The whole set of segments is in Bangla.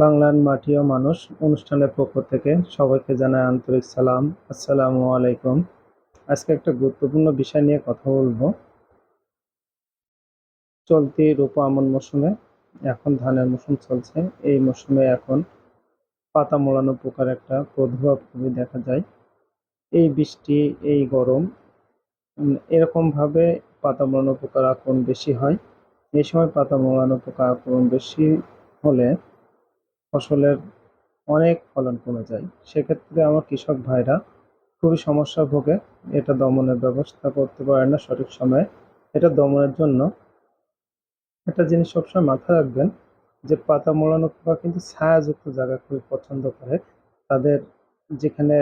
বাংলার মাটি ও মানুষ অনুষ্ঠানের পক্ষ থেকে সবাইকে জানায় আন্তরিক সালাম। আসসালামু আলাইকুম। আজকে একটা গুরুত্বপূর্ণ বিষয় নিয়ে কথা বলব। চলতি রূপ আমন মৌসুমে এখন ধানের মৌসুম চলছে। এই মৌসুমে এখন পাতা মোড়ানো পোকার একটা প্রভাব খুবই দেখা যায়। এই বৃষ্টি, এই গরম এরকমভাবে পাতা মোড়ানো পোকার আক্রমণ বেশি হয়। এই সময় পাতা মোড়ানো পোকা আক্রমণ বেশি হলে ফসলের অনেক ফলন কমে যায়। সেক্ষেত্রে আমার কৃষক ভাইরা খুবই সমস্যা ভোগে। এটা দমনের ব্যবস্থা করতে পারে না সঠিক সময়ে। এটা দমনের জন্য একটা জিনিস সবসময় মাথায় রাখবেন যে পাতা মোড়ানো পোকা কিন্তু ছায়াযুক্ত জায়গা খুবই পছন্দ করে। তাদের যেখানে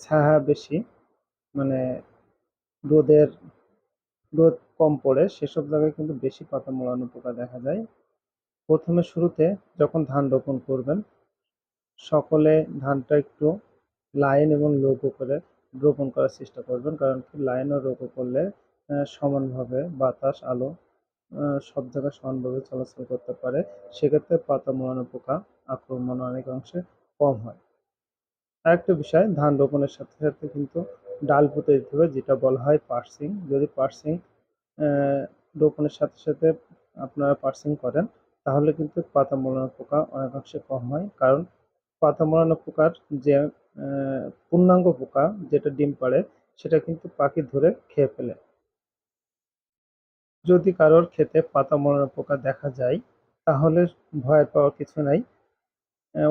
ছায়া বেশি মানে রোদের, রোদ কম পড়ে, সেসব জায়গায় কিন্তু বেশি পাতা মোড়ানো পোকা দেখা যায়। প্রথমে শুরুতে যখন ধান রোপণ করবেন, সকলে ধানটা একটু লাইন এবং লঘু করে রোপণ করার চেষ্টা করবেন, কারণ কি লাইন ও লঘু করলে সমানভাবে বাতাস, আলো সব জায়গায় সমানভাবে চলাচল করতে পারে। সেক্ষেত্রে পাতা মোড়ানো পোকা, আক্রমণ অনেকাংশে কম হয়। আরেকটা বিষয়, ধান রোপণের সাথে সাথে কিন্তু ডাল পুঁতে দিতে হবে, যেটা বলা হয় পার্সিং। যদি পার্সিং রোপণের সাথে সাথে আপনারা পার্সিং করেন তাহলে কিন্তু পাতা মোড়ানো পোকা অনেকাংশে কম হয়। কারণ পাতা মোড়ানো পোকার যে পূর্ণাঙ্গ পোকা যেটা ডিম পাড়ে, সেটা কিন্তু পাখি ধরে খেয়ে ফেলে। যদি কারোর ক্ষেতে পাতা মোড়ানো পোকা দেখা যায়, তাহলে ভয় পাওয়ার কিছু নাই।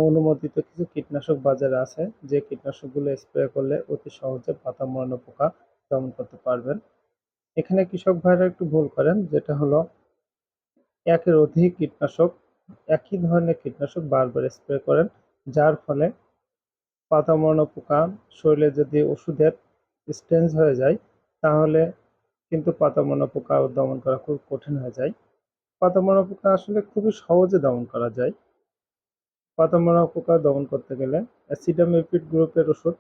অনুমোদিত কিছু কীটনাশক বাজারে আছে, যে কীটনাশকগুলো স্প্রে করলে অতি সহজে পাতা মোড়ানো পোকা দমন করতে পারবেন। এখানে কৃষক ভাইরা একটু ভুল করেন, যেটা হলো একের অধিক কীটনাশক, একই ধরনের কীটনাশক বারবার স্প্রে করেন, যার ফলে পাতা মরানো পোকা, শরীরে যদি ওষুধের স্টেঞ্জ হয়ে যায়, তাহলে কিন্তু পাতা মরানো পোকা দমন করা খুব কঠিন হয়ে যায়। পাতা মরানো পোকা আসলে খুবই সহজে দমন করা যায়। পাতা মরানো পোকা দমন করতে গেলে অ্যাসিডামিপিড গ্রুপের ওষুধ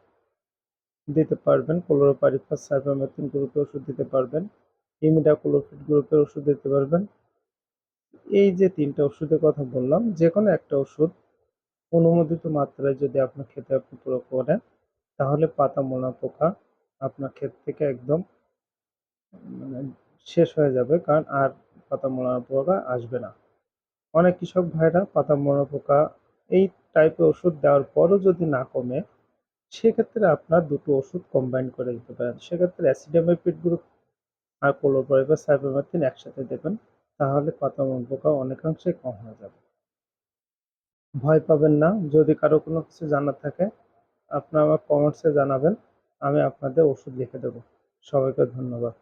দিতে পারবেন ক্লোরোপারিফাস সাইফামেথিন গ্রুপের ওষুধ দিতে পারবেন ইমিডাক্লোপিড গ্রুপের ওষুধ দিতে পারবেন এই যে তিনটা ওষুধের কথা বললাম যে কোনো একটা ওষুধ অনুমোদিত মাত্রায় যদি আপনার ক্ষেতে আপনি প্রয়োগ করেন, তাহলে পাতা মোনা পোকা আপনার ক্ষেত থেকে একদম মানে শেষ হয়ে যাবে, কারণ আর পাতা মোনা পোকা আসবে না। অনেক কৃষক ভাইরা পাতা মোনা পোকা এই টাইপের ওষুধ দেওয়ার পরও যদি না কমে, সেক্ষেত্রে আপনার দুটো ওষুধ কম্বাইন করে দিতে পারেন। সেক্ষেত্রে অ্যাসিডামিপিড গ্রুপ আর ক্লোরোপারিফাস সাইফামেথিন একসাথে দেবেন। তাহলে পাতামন মোনা পোকা অনেকাংশেই কম হয়ে যাবে। ভয় পাবেন না, যদি কারও কোনো কিছু জানার থাকে, আপনারা আমার কমেন্টসে জানাবেন, আমি আপনাদের ওষুধ লিখে দেবো। সবাইকে ধন্যবাদ।